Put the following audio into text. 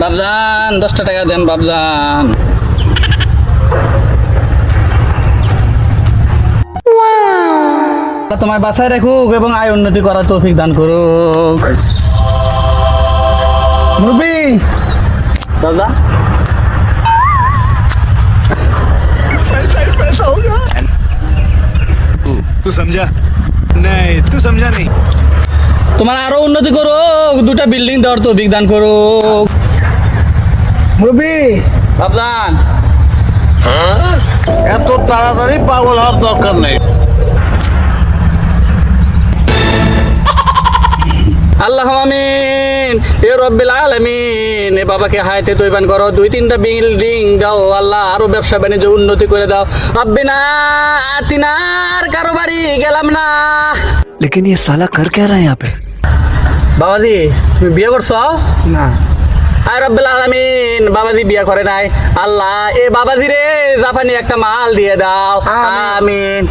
বাবজান দশটা টাকা দেন বাবজান আল্লাহ তোমায় বাসায় রাখুক এবং আয় উন্নতি করার তৌফিক দান করুক মুরব্বি বাবজা तू समझा नहीं तू समझा नहीं তোমার আরো উন্নতি করুক দুটা বিল্ডিং দেওয়ার তৌফিক দান করুক মুরব্বি বাবজান এত তাড়াতাড়ি পাগল হওয়ার দরকার নেই আল্লাহ আমিন এ রব্বিল আলামিন এ বাবাকে হাইতে তৈবান করো দুই তিনটা বিল্ডিং দাও আল্লাহ আরো ব্যবসা বাণিজ্য উন্নতি করে দাও রব্বিনা আতিনার কারো বাড়ি গেলাম না लेकिन ये साला कर क्या रहा है यहाँ पे বাবাজি তুমি বিয়ে করছো না আয় রব্বুল আলামিন বাবাজি বিয়া করে নাই। আল্লাহ এ বাবাজি রে জাপানি একটা মাল দিয়ে দাও। আমিন।